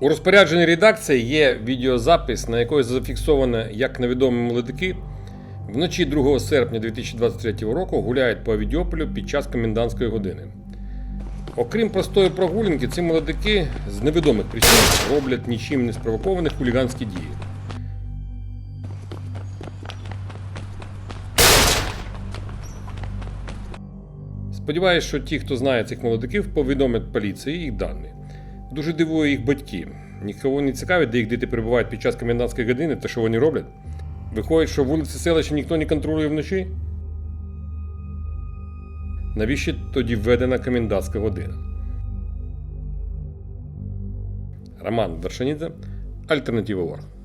У розпорядженні редакції є відеозапис, на якої зафіксовано, як невідомі молодики вночі 2 серпня 2023 року гуляють по Авідіополю під час комендантської години. Окрім простої прогулянки, ці молодики з невідомих причин роблять нічим не спровоковані хуліганські дії. Сподіваюсь, що ті, хто знає цих молодиків, повідомлять поліції їх дані. Дуже дивує їх батьки. Нікого не цікавить, де їх діти перебувають під час комендантської години та що вони роблять. Виходить, що вулиці селища ніхто не контролює вночі. Навіщо тоді введена комендантська година? Роман Вершанідзе, Альтернатива Орг.